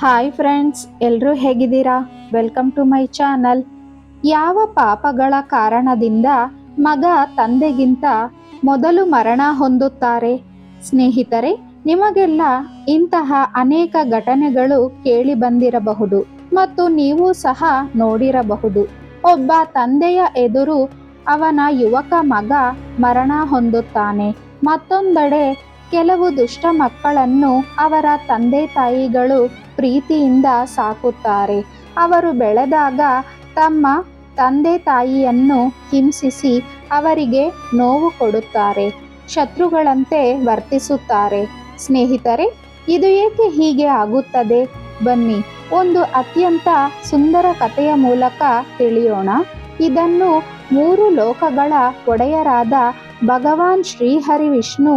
Hi friends ಎಲ್ಲರೂ ಹೇಗಿದ್ದೀರಾ? Welcome to my channel ಯಾವ ಪಾಪಗಳ ಕಾರಣದಿಂದ ಮಗ ತಂದೆಗಿಂತ ಮೊದಲು ಮರಣ ಹೊಂದುತ್ತಾರೆ? ಸ್ನೇಹಿತರೆ, ನಿಮಗೆಲ್ಲ ಇಂತಹ ಅನೇಕ ಘಟನೆಗಳು ಕೇಳಿ ಬಂದಿರಬಹುದು ಮತ್ತು ನೀವು ಸಹ ನೋಡಿರಬಹುದು. ಒಬ್ಬ ತಂದೆಯ ಎದುರು ಅವನ ಯುವಕ ಮಗ ಮರಣ ಹೊಂದುತ್ತಾನೆ. ಮತ್ತೊಂದೆಡೆ ಕೆಲವು ದುಷ್ಟ ಮಕ್ಕಳನ್ನು ಅವರ ತಂದೆ ತಾಯಿಗಳು ಪ್ರೀತಿಯಿಂದ ಸಾಕುತ್ತಾರೆ. ಅವರು ಬೆಳೆದಾಗ ತಮ್ಮ ತಂದೆ ತಾಯಿಯನ್ನು ಹಿಂಸಿಸಿ ಅವರಿಗೆ ನೋವು ಕೊಡುತ್ತಾರೆ. ಶತ್ರುಗಳಂತೆ ವರ್ತಿಸುತ್ತಾರೆ. ಸ್ನೇಹಿತರೆ, ಇದು ಏಕೆ ಹೀಗೆ ಆಗುತ್ತದೆ? ಬನ್ನಿ, ಒಂದು ಅತ್ಯಂತ ಸುಂದರ ಕಥೆಯ ಮೂಲಕ ತಿಳಿಯೋಣ. ಇದನ್ನು ಮೂರು ಲೋಕಗಳ ಒಡೆಯರಾದ ಭಗವಾನ್ ಶ್ರೀಹರಿ ವಿಷ್ಣು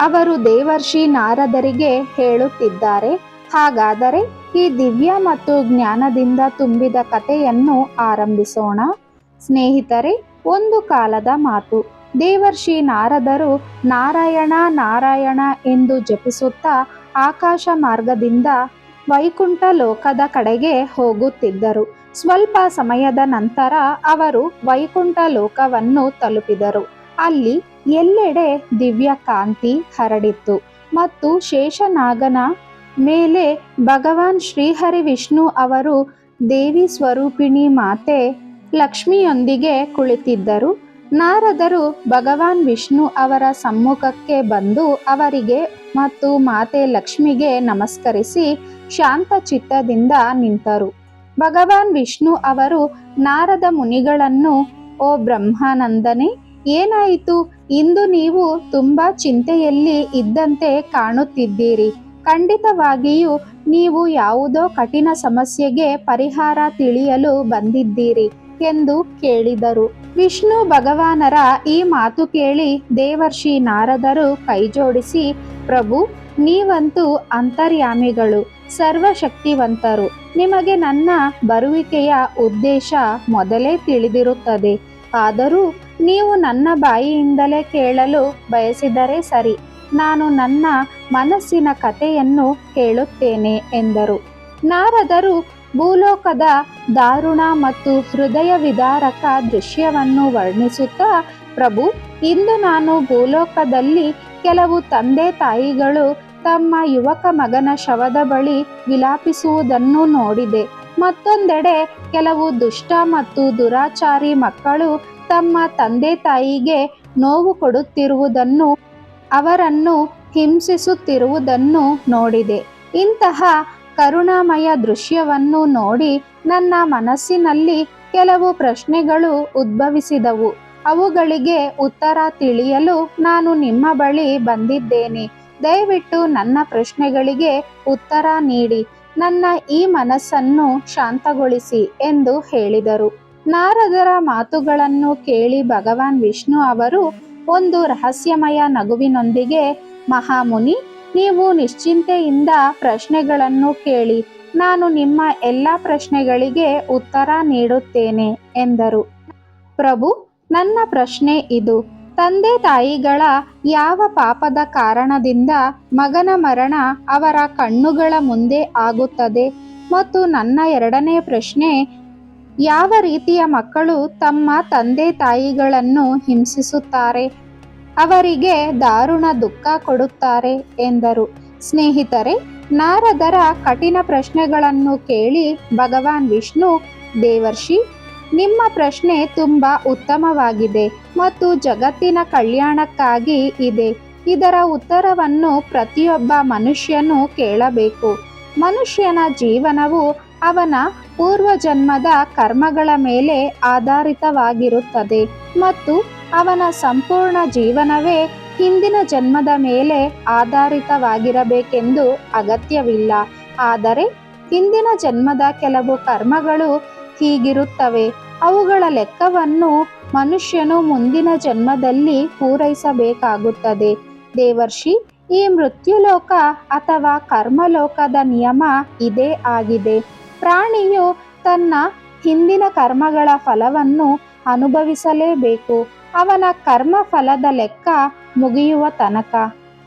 ಅವರು ದೇವರ್ಷಿ ನಾರದರಿಗೆ ಹೇಳುತ್ತಿದ್ದಾರೆ. ಹಾಗಾದರೆ ಈ ದಿವ್ಯ ಮತ್ತು ಜ್ಞಾನದಿಂದ ತುಂಬಿದ ಕಥೆಯನ್ನು ಆರಂಭಿಸೋಣ. ಸ್ನೇಹಿತರೆ, ಒಂದು ಕಾಲದ ಮಾತು. ದೇವರ್ಷಿ ನಾರದರು ನಾರಾಯಣ ನಾರಾಯಣ ಎಂದು ಜಪಿಸುತ್ತಾ ಆಕಾಶ ಮಾರ್ಗದಿಂದ ವೈಕುಂಠ ಲೋಕದ ಕಡೆಗೆ ಹೋಗುತ್ತಿದ್ದರು. ಸ್ವಲ್ಪ ಸಮಯದ ನಂತರ ಅವರು ವೈಕುಂಠ ಲೋಕವನ್ನು ತಲುಪಿದರು. ಅಲ್ಲಿ ಎಲ್ಲೆಡೆ ದಿವ್ಯ ಕಾಂತಿ ಹರಡಿತ್ತು ಮತ್ತು ಶೇಷನಾಗನ ಮೇಲೆ ಭಗವಾನ್ ಶ್ರೀಹರಿ ವಿಷ್ಣು ಅವರು ದೇವಿ ಸ್ವರೂಪಿಣಿ ಮಾತೆ ಲಕ್ಷ್ಮಿಯೊಂದಿಗೆ ಕುಳಿತಿದ್ದರು. ನಾರದರು ಭಗವಾನ್ ವಿಷ್ಣು ಅವರ ಸಮ್ಮುಖಕ್ಕೆ ಬಂದು ಅವರಿಗೆ ಮತ್ತು ಮಾತೆ ಲಕ್ಷ್ಮಿಗೆ ನಮಸ್ಕರಿಸಿ ಶಾಂತ ಚಿತ್ತದಿಂದ ನಿಂತರು. ಭಗವಾನ್ ವಿಷ್ಣು ಅವರು ನಾರದ ಮುನಿಗಳನ್ನು, ಓ ಬ್ರಹ್ಮಾನಂದನೆ, ಏನಾಯಿತು? ಇಂದು ನೀವು ತುಂಬಾ ಚಿಂತೆಯಲ್ಲಿ ಇದ್ದಂತೆ ಕಾಣುತ್ತಿದ್ದೀರಿ. ಖಂಡಿತವಾಗಿಯೂ ನೀವು ಯಾವುದೋ ಕಠಿಣ ಸಮಸ್ಯೆಗೆ ಪರಿಹಾರ ತಿಳಿಯಲು ಬಂದಿದ್ದೀರಿ ಎಂದು ಕೇಳಿದರು. ವಿಷ್ಣು ಭಗವಾನರ ಈ ಮಾತು ಕೇಳಿ ದೇವರ್ಷಿ ನಾರದರು ಕೈಜೋಡಿಸಿ, ಪ್ರಭು, ನೀವಂತೂ ಅಂತರ್ಯಾಮಿಗಳು, ಸರ್ವಶಕ್ತಿವಂತರು. ನಿಮಗೆ ನನ್ನ ಬರುವಿಕೆಯ ಉದ್ದೇಶ ಮೊದಲೇ ತಿಳಿದಿರುತ್ತದೆ. ಆದರೂ ನೀವು ನನ್ನ ಬಾಯಿಯಿಂದಲೇ ಕೇಳಲು ಬಯಸಿದರೆ ಸರಿ. ನಾನು ನನ್ನ ಮನಸ್ಸಿನ ಕಥೆಯನ್ನು ಹೇಳುತ್ತೇನೆ ಎಂದರು. ನಾರದರು ಭೂಲೋಕದ ದಾರುಣ ಮತ್ತು ಹೃದಯ ವಿದಾರಕ ದೃಶ್ಯವನ್ನು ವರ್ಣಿಸುತ್ತಾ, ಪ್ರಭು, ಇಂದು ನಾನು ಭೂಲೋಕದಲ್ಲಿ ಕೆಲವು ತಂದೆ ತಾಯಿಗಳು ತಮ್ಮ ಯುವಕ ಮಗನ ಶವದ ಬಳಿ ವಿಲಾಪಿಸುವುದನ್ನು ನೋಡಿದೆ. ಮತ್ತೊಂದೆಡೆ ಕೆಲವು ದುಷ್ಟ ಮತ್ತು ದುರಾಚಾರಿ ಮಕ್ಕಳು ತಮ್ಮ ತಂದೆ ತಾಯಿಗೆ ನೋವು ಕೊಡುತ್ತಿರುವುದನ್ನು, ಅವರನ್ನು ಹಿಂಸಿಸುತ್ತಿರುವುದನ್ನು ನೋಡಿದೆ. ಇಂತಹ ಕರುಣಾಮಯ ದೃಶ್ಯವನ್ನು ನೋಡಿ ನನ್ನ ಮನಸ್ಸಿನಲ್ಲಿ ಕೆಲವು ಪ್ರಶ್ನೆಗಳು ಉದ್ಭವಿಸಿದವು. ಅವುಗಳಿಗೆ ಉತ್ತರ ತಿಳಿಯಲು ನಾನು ನಿಮ್ಮ ಬಳಿ ಬಂದಿದ್ದೇನೆ. ದಯವಿಟ್ಟು ನನ್ನ ಪ್ರಶ್ನೆಗಳಿಗೆ ಉತ್ತರ ನೀಡಿ. ನನ್ನ ಈ ಮನಸ್ಸನ್ನು ಶಾಂತಗೊಳಿಸಿ ಎಂದು ಹೇಳಿದರು. ನಾರದರ ಮಾತುಗಳನ್ನು ಕೇಳಿ ಭಗವಾನ್ ವಿಷ್ಣು ಅವರು ಒಂದು ರಹಸ್ಯಮಯ ನಗುವಿನೊಂದಿಗೆ, ಮಹಾಮುನಿ, ನೀವು ನಿಶ್ಚಿಂತೆಯಿಂದ ಪ್ರಶ್ನೆಗಳನ್ನು ಕೇಳಿ, ನಾನು ನಿಮ್ಮ ಎಲ್ಲ ಪ್ರಶ್ನೆಗಳಿಗೆ ಉತ್ತರ ನೀಡುತ್ತೇನೆ, ಎಂದರು. ಪ್ರಭು, ನನ್ನ ಪ್ರಶ್ನೆ ಇದು, ತಂದೆ ತಾಯಿಗಳ ಯಾವ ಪಾಪದ ಕಾರಣದಿಂದ ಮಗನ ಮರಣ ಅವರ ಕಣ್ಣುಗಳ ಮುಂದೆ ಆಗುತ್ತದೆ ಮತ್ತು ನನ್ನ ಎರಡನೇ ಪ್ರಶ್ನೆ ಯಾವ ರೀತಿಯ ಮಕ್ಕಳು ತಮ್ಮ ತಂದೆ ತಾಯಿಗಳನ್ನು ಹಿಂಸಿಸುತ್ತಾರೆ? ಅವರಿಗೆ ದಾರುಣ ದುಃಖ ಕೊಡುತ್ತಾರೆ ಎಂದರು. ಸ್ನೇಹಿತರೆ, ನಾರದರ ಕಠಿಣ ಪ್ರಶ್ನೆಗಳನ್ನು ಕೇಳಿ ಭಗವಾನ್ ವಿಷ್ಣು, ದೇವರ್ಷಿ, ನಿಮ್ಮ ಪ್ರಶ್ನೆ ತುಂಬ ಉತ್ತಮವಾಗಿದೆ ಮತ್ತು ಜಗತ್ತಿನ ಕಲ್ಯಾಣಕ್ಕಾಗಿ ಇದೆ. ಇದರ ಉತ್ತರವನ್ನು ಪ್ರತಿಯೊಬ್ಬ ಮನುಷ್ಯನು ಕೇಳಬೇಕು. ಮನುಷ್ಯನ ಜೀವನವು ಅವನ ಪೂರ್ವಜನ್ಮದ ಕರ್ಮಗಳ ಮೇಲೆ ಆಧಾರಿತವಾಗಿರುತ್ತದೆ ಮತ್ತು ಅವನ ಸಂಪೂರ್ಣ ಜೀವನವೇ ಹಿಂದಿನ ಜನ್ಮದ ಮೇಲೆ ಆಧಾರಿತವಾಗಿರಬೇಕೆಂದು ಅಗತ್ಯವಿಲ್ಲ. ಆದರೆ ಹಿಂದಿನ ಜನ್ಮದ ಕೆಲವು ಕರ್ಮಗಳು ಹೀಗಿರುತ್ತವೆ. ಅವುಗಳ ಲೆಕ್ಕವನ್ನು ಮನುಷ್ಯನು ಮುಂದಿನ ಜನ್ಮದಲ್ಲಿ ಪೂರೈಸಬೇಕಾಗುತ್ತದೆ. ದೇವರ್ಷಿ, ಈ ಮೃತ್ಯುಲೋಕ ಅಥವಾ ಕರ್ಮಲೋಕದ ನಿಯಮ ಇದೇ ಆಗಿದೆ. ಪ್ರಾಣಿಯು ತನ್ನ ಹಿಂದಿನ ಕರ್ಮಗಳ ಫಲವನ್ನು ಅನುಭವಿಸಲೇಬೇಕು. ಅವನ ಕರ್ಮ ಫಲದ ಲೆಕ್ಕ ಮುಗಿಯುವ ತನಕ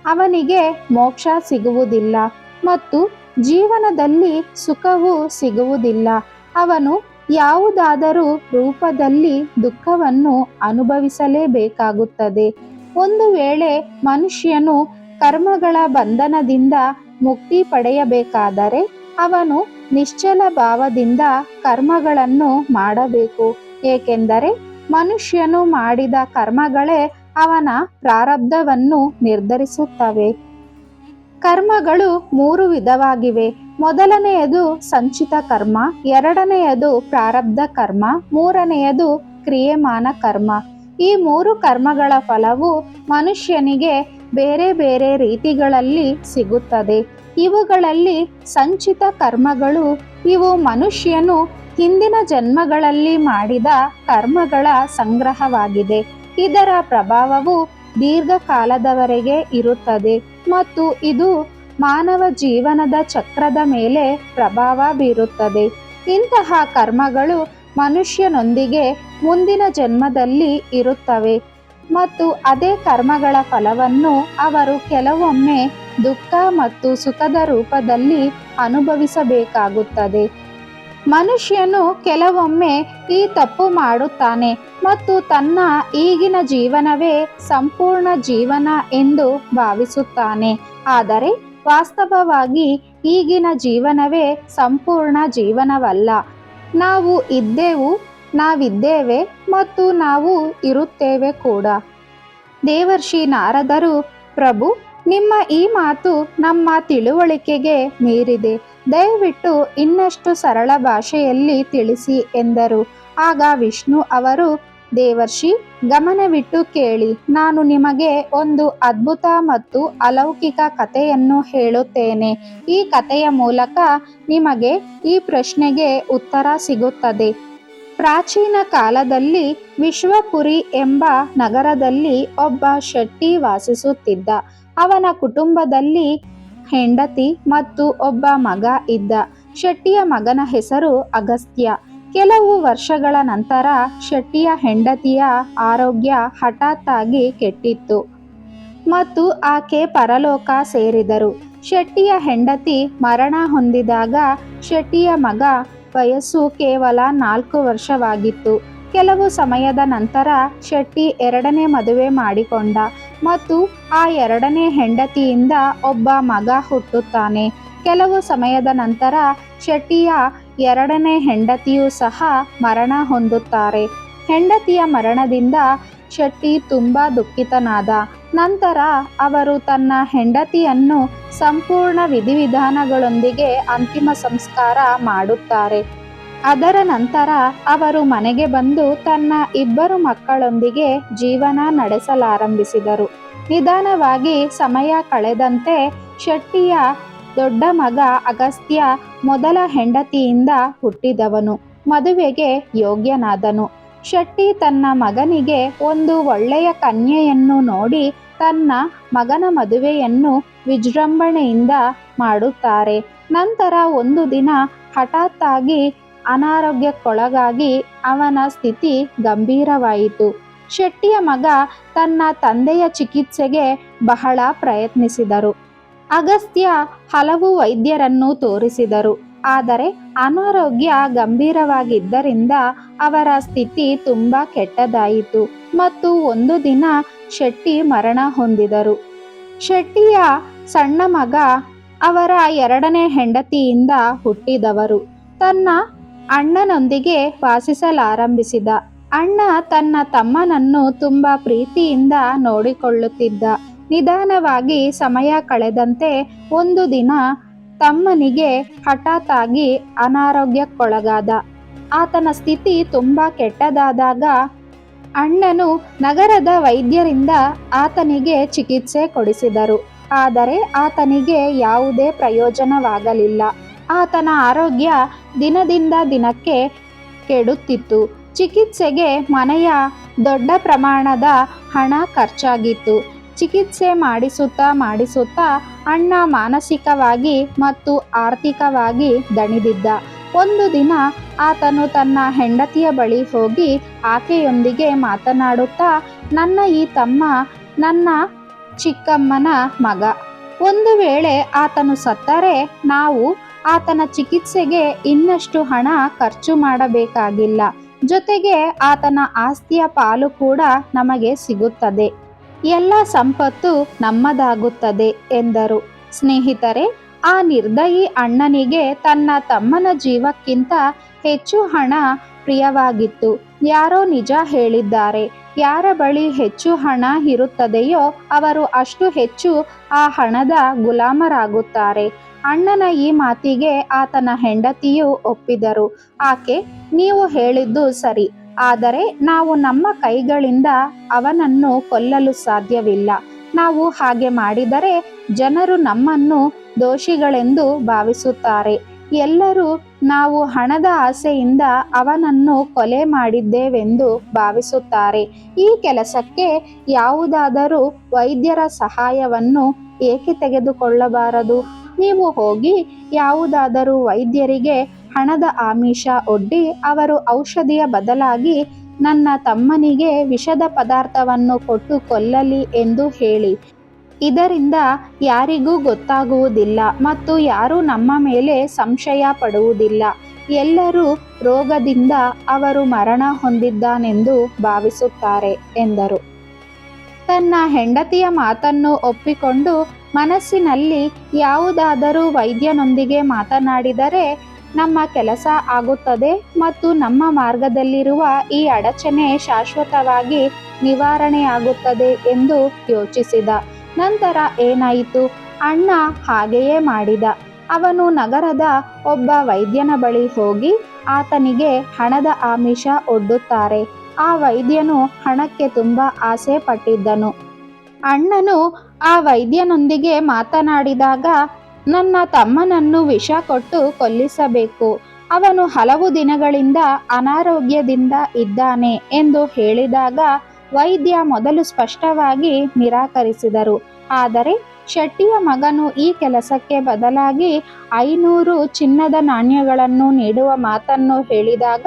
ಅವನಿಗೆ ಮೋಕ್ಷ ಸಿಗುವುದಿಲ್ಲ ಮತ್ತು ಜೀವನದಲ್ಲಿ ಸುಖವು ಸಿಗುವುದಿಲ್ಲ. ಅವನು ಯಾವುದಾದರೂ ರೂಪದಲ್ಲಿ ದುಃಖವನ್ನು ಅನುಭವಿಸಲೇಬೇಕಾಗುತ್ತದೆ. ಒಂದು ವೇಳೆ ಮನುಷ್ಯನು ಕರ್ಮಗಳ ಬಂಧನದಿಂದ ಮುಕ್ತಿ ಪಡೆಯಬೇಕಾದರೆ ಅವನು ನಿಶ್ಚಲ ಭಾವದಿಂದ ಕರ್ಮಗಳನ್ನು ಮಾಡಬೇಕು. ಏಕೆಂದರೆ ಮನುಷ್ಯನು ಮಾಡಿದ ಕರ್ಮಗಳೇ ಅವನ ಪ್ರಾರಬ್ಧವನ್ನು ನಿರ್ಧರಿಸುತ್ತವೆ. ಕರ್ಮಗಳು ಮೂರು ವಿಧವಾಗಿವೆ. ಮೊದಲನೆಯದು ಸಂಚಿತ ಕರ್ಮ, ಎರಡನೆಯದು ಪ್ರಾರಬ್ಧ ಕರ್ಮ, ಮೂರನೆಯದು ಕ್ರಿಯಮಾನ ಕರ್ಮ. ಈ ಮೂರು ಕರ್ಮಗಳ ಫಲವು ಮನುಷ್ಯನಿಗೆ ಬೇರೆ ಬೇರೆ ರೀತಿಗಳಲ್ಲಿ ಸಿಗುತ್ತದೆ. ಇವುಗಳಲ್ಲಿ ಸಂಚಿತ ಕರ್ಮಗಳು. ಇವು ಮನುಷ್ಯನು ಹಿಂದಿನ ಜನ್ಮಗಳಲ್ಲಿ ಮಾಡಿದ ಕರ್ಮಗಳ ಸಂಗ್ರಹವಾಗಿದೆ. ಇದರ ಪ್ರಭಾವವು ದೀರ್ಘಕಾಲದವರೆಗೆ ಇರುತ್ತದೆ ಮತ್ತು ಇದು ಮಾನವ ಜೀವನದ ಚಕ್ರದ ಮೇಲೆ ಪ್ರಭಾವ ಬೀರುತ್ತದೆ. ಇಂತಹ ಕರ್ಮಗಳು ಮನುಷ್ಯನೊಂದಿಗೆ ಮುಂದಿನ ಜನ್ಮದಲ್ಲಿ ಇರುತ್ತವೆ ಮತ್ತು ಅದೇ ಕರ್ಮಗಳ ಫಲವನ್ನು ಅವರು ಕೆಲವೊಮ್ಮೆ ದುಃಖ ಮತ್ತು ಸುಖದ ರೂಪದಲ್ಲಿ ಅನುಭವಿಸಬೇಕಾಗುತ್ತದೆ. ಮನುಷ್ಯನು ಕೆಲವೊಮ್ಮೆ ಈ ತಪ್ಪು ಮಾಡುತ್ತಾನೆ ಮತ್ತು ತನ್ನ ಈಗಿನ ಜೀವನವೇ ಸಂಪೂರ್ಣ ಜೀವನ ಎಂದು ಭಾವಿಸುತ್ತಾನೆ. ಆದರೆ ವಾಸ್ತವವಾಗಿ ಈಗಿನ ಜೀವನವೇ ಸಂಪೂರ್ಣ ಜೀವನವಲ್ಲ. ನಾವು ಇದ್ದೆವು, ನಾವಿದ್ದೇವೆ ಮತ್ತು ನಾವು ಇರುತ್ತೇವೆ ಕೂಡ. ದೇವರ್ಷಿ ನಾರದರು, ಪ್ರಭು ನಿಮ್ಮ ಈ ಮಾತು ನಮ್ಮ ತಿಳುವಳಿಕೆಗೆ ಮೀರಿದೆ. ದಯವಿಟ್ಟು ಇನ್ನಷ್ಟು ಸರಳ ಭಾಷೆಯಲ್ಲಿ ತಿಳಿಸಿ ಎಂದರು. ಆಗ ವಿಷ್ಣು ಅವರು, ದೇವರ್ಷಿ ಗಮನವಿಟ್ಟು ಕೇಳಿ, ನಾನು ನಿಮಗೆ ಒಂದು ಅದ್ಭುತ ಮತ್ತು ಅಲೌಕಿಕ ಕಥೆಯನ್ನು ಹೇಳುತ್ತೇನೆ. ಈ ಕಥೆಯ ಮೂಲಕ ನಿಮಗೆ ಈ ಪ್ರಶ್ನೆಗೆ ಉತ್ತರ ಸಿಗುತ್ತದೆ. ಪ್ರಾಚೀನ ಕಾಲದಲ್ಲಿ ವಿಶ್ವಪುರಿ ಎಂಬ ನಗರದಲ್ಲಿ ಒಬ್ಬ ಶೆಟ್ಟಿ ವಾಸಿಸುತ್ತಿದ್ದ. ಅವನ ಕುಟುಂಬದಲ್ಲಿ ಹೆಂಡತಿ ಮತ್ತು ಒಬ್ಬ ಮಗ ಇದ್ದ. ಶೆಟ್ಟಿಯ ಮಗನ ಹೆಸರು ಅಗಸ್ತ್ಯ. ಕೆಲವು ವರ್ಷಗಳ ನಂತರ ಶೆಟ್ಟಿಯ ಹೆಂಡತಿಯ ಆರೋಗ್ಯ ಹಠಾತ್ತಾಗಿ ಕೆಟ್ಟಿತ್ತು ಮತ್ತು ಆಕೆ ಪರಲೋಕ ಸೇರಿದರು. ಶೆಟ್ಟಿಯ ಹೆಂಡತಿ ಮರಣ ಹೊಂದಿದಾಗ ಶೆಟ್ಟಿಯ ಮಗ ವಯಸ್ಸು ಕೇವಲ ನಾಲ್ಕು ವರ್ಷವಾಗಿತ್ತು. ಕೆಲವು ಸಮಯದ ನಂತರ ಶೆಟ್ಟಿ ಎರಡನೇ ಮದುವೆ ಮಾಡಿಕೊಂಡ. ಮತ್ತು ಆ ಎರಡನೇ ಹೆಂಡತಿಯಿಂದ ಒಬ್ಬ ಮಗ ಹುಟ್ಟುತ್ತಾನೆ. ಕೆಲವು ಸಮಯದ ನಂತರ ಶೆಟ್ಟಿಯ ಎರಡನೇ ಹೆಂಡತಿಯೂ ಸಹ ಮರಣ ಹೊಂದುತ್ತಾರೆ. ಹೆಂಡತಿಯ ಮರಣದಿಂದ ಶೆಟ್ಟಿ ತುಂಬ ದುಃಖಿತನಾದ. ನಂತರ ಅವರು ತನ್ನ ಹೆಂಡತಿಯನ್ನು ಸಂಪೂರ್ಣ ವಿಧಿವಿಧಾನಗಳೊಂದಿಗೆ ಅಂತಿಮ ಸಂಸ್ಕಾರ ಮಾಡುತ್ತಾರೆ. ಅದರ ನಂತರ ಅವರು ಮನೆಗೆ ಬಂದು ತನ್ನ ಇಬ್ಬರು ಮಕ್ಕಳೊಂದಿಗೆ ಜೀವನ ನಡೆಸಲಾರಂಭಿಸಿದರು. ನಿಧಾನವಾಗಿ ಸಮಯ ಕಳೆದಂತೆ ಶೆಟ್ಟಿಯ ದೊಡ್ಡ ಮಗ ಅಗಸ್ತ್ಯ ಮೊದಲ ಹೆಂಡತಿಯಿಂದ ಹುಟ್ಟಿದವನು. ಮದುವೆಗೆ ಯೋಗ್ಯನಾದನು. ಶೆಟ್ಟಿ ತನ್ನ ಮಗನಿಗೆ ಒಂದು ಒಳ್ಳೆಯ ಕನ್ಯೆಯನ್ನು ನೋಡಿ ತನ್ನ ಮಗನ ಮದುವೆಯನ್ನು ವಿಜೃಂಭಣೆಯಿಂದ ಮಾಡುತ್ತಾರೆ. ನಂತರ ಒಂದು ದಿನ ಹಠಾತ್ತಾಗಿ ಅನಾರೋಗ್ಯಕ್ಕೊಳಗಾಗಿ ಅವನ ಸ್ಥಿತಿ ಗಂಭೀರವಾಯಿತು. ಶೆಟ್ಟಿಯ ಮಗ ತನ್ನ ತಂದೆಯ ಚಿಕಿತ್ಸೆಗೆ ಬಹಳ ಪ್ರಯತ್ನಿಸಿದರು. ಅಗಸ್ತ್ಯ ಹಲವು ವೈದ್ಯರನ್ನು ತೋರಿಸಿದರು. ಆದರೆ ಅನಾರೋಗ್ಯ ಗಂಭೀರವಾಗಿದ್ದರಿಂದ ಅವರ ಸ್ಥಿತಿ ತುಂಬ ಕೆಟ್ಟದಾಯಿತು ಮತ್ತು ಒಂದು ದಿನ ಶೆಟ್ಟಿ ಮರಣ ಹೊಂದಿದರು. ಶೆಟ್ಟಿಯ ಸಣ್ಣ ಮಗ ಅವರ ಎರಡನೇ ಹೆಂಡತಿಯಿಂದ ಹುಟ್ಟಿದವರು. ತನ್ನ ಅಣ್ಣನೊಂದಿಗೆ ವಾಸಿಸಲಾರಂಭಿಸಿದ. ಅಣ್ಣ ತನ್ನ ತಮ್ಮನನ್ನು ತುಂಬ ಪ್ರೀತಿಯಿಂದ ನೋಡಿಕೊಳ್ಳುತ್ತಿದ್ದ. ನಿಧಾನವಾಗಿ ಸಮಯ ಕಳೆದಂತೆ ಒಂದು ದಿನ ತಮ್ಮನಿಗೆ ಹಠಾತ್ತಾಗಿ ಅನಾರೋಗ್ಯಕ್ಕೊಳಗಾದ. ಆತನ ಸ್ಥಿತಿ ತುಂಬ ಕೆಟ್ಟದಾದಾಗ ಅಣ್ಣನು ನಗರದ ವೈದ್ಯರಿಂದ ಆತನಿಗೆ ಚಿಕಿತ್ಸೆ ಕೊಡಿಸಿದರು. ಆದರೆ ಆತನಿಗೆ ಯಾವುದೇ ಪ್ರಯೋಜನವಾಗಲಿಲ್ಲ. ಆತನ ಆರೋಗ್ಯ ದಿನದಿಂದ ದಿನಕ್ಕೆ ಕೆಡುತ್ತಿತ್ತು. ಚಿಕಿತ್ಸೆಗೆ ಮನೆಯ ದೊಡ್ಡ ಪ್ರಮಾಣದ ಹಣ ಖರ್ಚಾಗಿತ್ತು. ಚಿಕಿತ್ಸೆ ಮಾಡಿಸುತ್ತಾ ಮಾಡಿಸುತ್ತಾ ಅಣ್ಣ ಮಾನಸಿಕವಾಗಿ ಮತ್ತು ಆರ್ಥಿಕವಾಗಿ ದಣಿದಿದ್ದ. ಒಂದು ದಿನ ಆತನು ತನ್ನ ಹೆಂಡತಿಯ ಬಳಿ ಹೋಗಿ ಆಕೆಯೊಂದಿಗೆ ಮಾತನಾಡುತ್ತಾ, ನನ್ನ ಈ ತಮ್ಮ ನನ್ನ ಚಿಕ್ಕಮ್ಮನ ಮಗ. ಒಂದು ವೇಳೆ ಆತನು ಸತ್ತರೆ ನಾವು ಆತನ ಚಿಕಿತ್ಸೆಗೆ ಇನ್ನಷ್ಟು ಹಣ ಖರ್ಚು ಮಾಡಬೇಕಾಗಿಲ್ಲ. ಜೊತೆಗೆ ಆತನ ಆಸ್ತಿಯ ಪಾಲು ಕೂಡ ನಮಗೆ ಸಿಗುತ್ತದೆ. ಎಲ್ಲ ಸಂಪತ್ತು ನಮ್ಮದಾಗುತ್ತದೆ, ಎಂದರು. ಸ್ನೇಹಿತರೆ, ಆ ನಿರ್ದಯಿ ಅಣ್ಣನಿಗೆ ತನ್ನ ತಮ್ಮನ ಜೀವಕ್ಕಿಂತ ಹೆಚ್ಚು ಹಣ ಪ್ರಿಯವಾಗಿತ್ತು. ಯಾರೋ ನಿಜ ಹೇಳಿದ್ದಾರೆ, ಯಾರ ಬಳಿ ಹೆಚ್ಚು ಹಣ ಇರುತ್ತದೆಯೋ ಅವರು ಅಷ್ಟು ಹೆಚ್ಚು ಆ ಹಣದ ಗುಲಾಮರಾಗುತ್ತಾರೆ. ಅಣ್ಣನ ಈ ಮಾತಿಗೆ ಆತನ ಹೆಂಡತಿಯು ಒಪ್ಪಿದರು. ಆಕೆ, ನೀವು ಹೇಳಿದ್ದು ಸರಿ. ಆದರೆ ನಾವು ನಮ್ಮ ಕೈಗಳಿಂದ ಅವನನ್ನು ಕೊಲ್ಲಲು ಸಾಧ್ಯವಿಲ್ಲ. ನಾವು ಹಾಗೆ ಮಾಡಿದರೆ ಜನರು ನಮ್ಮನ್ನು ದೋಷಿಗಳೆಂದು ಭಾವಿಸುತ್ತಾರೆ. ಎಲ್ಲರೂ ನಾವು ಹಣದ ಆಸೆಯಿಂದ ಅವನನ್ನು ಕೊಲೆ ಮಾಡಿದ್ದೇವೆಂದು ಭಾವಿಸುತ್ತಾರೆ. ಈ ಕೆಲಸಕ್ಕೆ ಯಾವುದಾದರೂ ವೈದ್ಯರ ಸಹಾಯವನ್ನು ಏಕೆ ತೆಗೆದುಕೊಳ್ಳಬಾರದು? ನೀವು ಹೋಗಿ ಯಾವುದಾದರೂ ವೈದ್ಯರಿಗೆ ಹಣದ ಆಮಿಷ ಒಡ್ಡಿ ಅವರು ಔಷಧಿಯ ಬದಲಾಗಿ ನನ್ನ ತಮ್ಮನಿಗೆ ವಿಷದ ಪದಾರ್ಥವನ್ನು ಕೊಟ್ಟು ಕೊಲ್ಲಲಿ ಎಂದು ಹೇಳಿ. ಇದರಿಂದ ಯಾರಿಗೂ ಗೊತ್ತಾಗುವುದಿಲ್ಲ ಮತ್ತು ಯಾರೂ ನಮ್ಮ ಮೇಲೆ ಸಂಶಯ ಪಡುವುದಿಲ್ಲ. ಎಲ್ಲರೂ ರೋಗದಿಂದ ಅವರು ಮರಣ ಹೊಂದಿದ್ದಾನೆಂದು ಭಾವಿಸುತ್ತಾರೆ, ಎಂದರು. ತನ್ನ ಹೆಂಡತಿಯ ಮಾತನ್ನು ಒಪ್ಪಿಕೊಂಡು ಮನಸ್ಸಿನಲ್ಲಿ ಯಾವುದಾದರೂ ವೈದ್ಯನೊಂದಿಗೆ ಮಾತನಾಡಿದರೆ ನಮ್ಮ ಕೆಲಸ ಆಗುತ್ತದೆ ಮತ್ತು ನಮ್ಮ ಮಾರ್ಗದಲ್ಲಿರುವ ಈ ಅಡಚಣೆ ಶಾಶ್ವತವಾಗಿ ನಿವಾರಣೆಯಾಗುತ್ತದೆ ಎಂದು ಯೋಚಿಸಿದ. ನಂತರ ಏನಾಯಿತು? ಅಣ್ಣ ಹಾಗೆಯೇ ಮಾಡಿದ. ಅವನು ನಗರದ ಒಬ್ಬ ವೈದ್ಯನ ಬಳಿ ಹೋಗಿ ಆತನಿಗೆ ಹಣದ ಆಮಿಷ ಒಡ್ಡುತ್ತಾರೆ. ಆ ವೈದ್ಯನು ಹಣಕ್ಕೆ ತುಂಬ ಆಸೆ ಪಟ್ಟಿದ್ದನು. ಅಣ್ಣನು ಆ ವೈದ್ಯನೊಂದಿಗೆ ಮಾತನಾಡಿದಾಗ ನನ್ನ ತಮ್ಮನನ್ನು ವಿಷ ಕೊಟ್ಟು ಕೊಲ್ಲಿಸಬೇಕು. ಅವನು ಹಲವು ದಿನಗಳಿಂದ ಅನಾರೋಗ್ಯದಿಂದ ಇದ್ದಾನೆ ಎಂದು ಹೇಳಿದಾಗ ವೈದ್ಯ ಮೊದಲು ಸ್ಪಷ್ಟವಾಗಿ ನಿರಾಕರಿಸಿದರು. ಆದರೆ ಶೆಟ್ಟಿಯ ಮಗನು ಈ ಕೆಲಸಕ್ಕೆ ಬದಲಾಗಿ ಐನೂರು ಚಿನ್ನದ ನಾಣ್ಯಗಳನ್ನು ನೀಡುವ ಮಾತನ್ನು ಹೇಳಿದಾಗ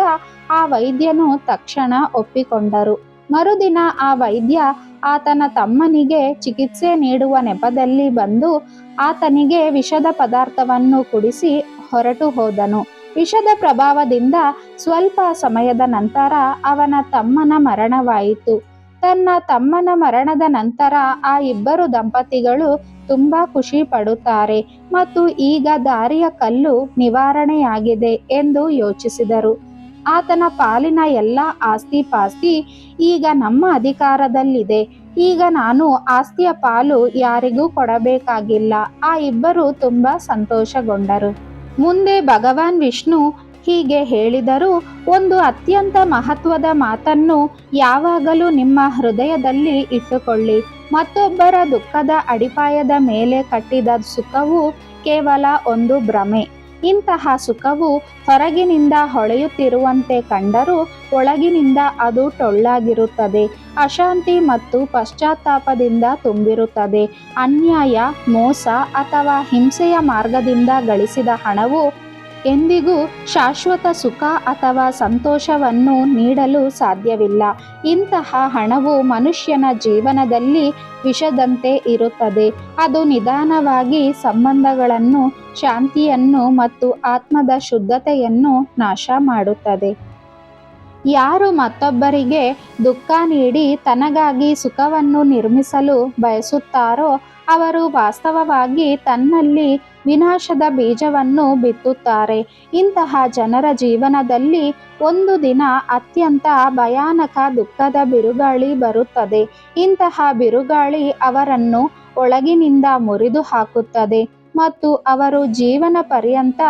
ಆ ವೈದ್ಯನು ತಕ್ಷಣ ಒಪ್ಪಿಕೊಂಡರು. ಮರುದಿನ ಆ ವೈದ್ಯ ಆತನ ತಮ್ಮನಿಗೆ ಚಿಕಿತ್ಸೆ ನೀಡುವ ನೆಪದಲ್ಲಿ ಬಂದು ಆತನಿಗೆ ವಿಷದ ಪದಾರ್ಥವನ್ನು ಕುಡಿಸಿ ಹೊರಟು ಹೋದನು. ವಿಷದ ಪ್ರಭಾವದಿಂದ ಸ್ವಲ್ಪ ಸಮಯದ ನಂತರ ಅವನ ತಮ್ಮನ ಮರಣವಾಯಿತು. ತನ್ನ ತಮ್ಮನ ಮರಣದ ನಂತರ ಆ ಇಬ್ಬರು ದಂಪತಿಗಳು ತುಂಬಾ ಖುಷಿ ಪಡುತ್ತಾರೆ ಮತ್ತು ಈಗ ದಾರಿಯ ಕಲ್ಲು ನಿವಾರಣೆಯಾಗಿದೆ ಎಂದು ಯೋಚಿಸಿದರು. ಆತನ ಪಾಲಿನ ಎಲ್ಲ ಆಸ್ತಿ ಪಾಸ್ತಿ ಈಗ ನಮ್ಮ ಅಧಿಕಾರದಲ್ಲಿದೆ. ಈಗ ನಾನು ಆಸ್ತಿಯ ಪಾಲು ಯಾರಿಗೂ ಕೊಡಬೇಕಾಗಿಲ್ಲ. ಆ ಇಬ್ಬರು ತುಂಬಾ ಸಂತೋಷಗೊಂಡರು. ಮುಂದೆ ಭಗವಾನ್ ವಿಷ್ಣು ಹೀಗೆ ಹೇಳಿದರು, ಒಂದು ಅತ್ಯಂತ ಮಹತ್ವದ ಮಾತನ್ನು ಯಾವಾಗಲೂ ನಿಮ್ಮ ಹೃದಯದಲ್ಲಿ ಇಟ್ಟುಕೊಳ್ಳಿ. ಮತ್ತೊಬ್ಬರ ದುಃಖದ ಅಡಿಪಾಯದ ಮೇಲೆ ಕಟ್ಟಿದ ಸುಖವು ಕೇವಲ ಒಂದು ಭ್ರಮೆ. ಇಂತಹ ಸುಖವು ಹೊರಗಿನಿಂದ ಹೊಳೆಯುತ್ತಿರುವಂತೆ ಕಂಡರೂ ಒಳಗಿನಿಂದ ಅದು ಟೊಳ್ಳಾಗಿರುತ್ತದೆ. ಅಶಾಂತಿ ಮತ್ತು ಪಶ್ಚಾತ್ತಾಪದಿಂದ ತುಂಬಿರುತ್ತದೆ. ಅನ್ಯಾಯ, ಮೋಸ ಅಥವಾ ಹಿಂಸೆಯ ಮಾರ್ಗದಿಂದ ಗಳಿಸಿದ ಹಣವು ಎಂದಿಗೂ ಶಾಶ್ವತ ಸುಖ ಅಥವಾ ಸಂತೋಷವನ್ನು ನೀಡಲು ಸಾಧ್ಯವಿಲ್ಲ. ಇಂತಹ ಹಣವು ಮನುಷ್ಯನ ಜೀವನದಲ್ಲಿ ವಿಷದಂತೆ ಇರುತ್ತದೆ. ಅದು ನಿಧಾನವಾಗಿ ಸಂಬಂಧಗಳನ್ನು, ಶಾಂತಿಯನ್ನು ಮತ್ತು ಆತ್ಮದ ಶುದ್ಧತೆಯನ್ನು ನಾಶ ಮಾಡುತ್ತದೆ. ಯಾರು ಮತ್ತೊಬ್ಬರಿಗೆ ದುಃಖ ನೀಡಿ ತನಗಾಗಿ ಸುಖವನ್ನು ನಿರ್ಮಿಸಲು ಬಯಸುತ್ತಾರೋ, ಅವರು ವಾಸ್ತವವಾಗಿ ತನ್ನಲ್ಲಿ ವಿನಾಶದ ಬೀಜವನ್ನು ಬಿತ್ತುತ್ತಾರೆ. ಇಂತಹ ಜನರ ಜೀವನದಲ್ಲಿ ಒಂದು ದಿನ ಅತ್ಯಂತ ಭಯಾನಕ ದುಃಖದ ಬಿರುಗಾಳಿ ಬರುತ್ತದೆ. ಇಂತಹ ಬಿರುಗಾಳಿ ಅವರನ್ನು ಒಳಗಿನಿಂದ ಮುರಿದು ಹಾಕುತ್ತದೆ ಮತ್ತು ಅವರು ಜೀವನ ಪರ್ಯಂತ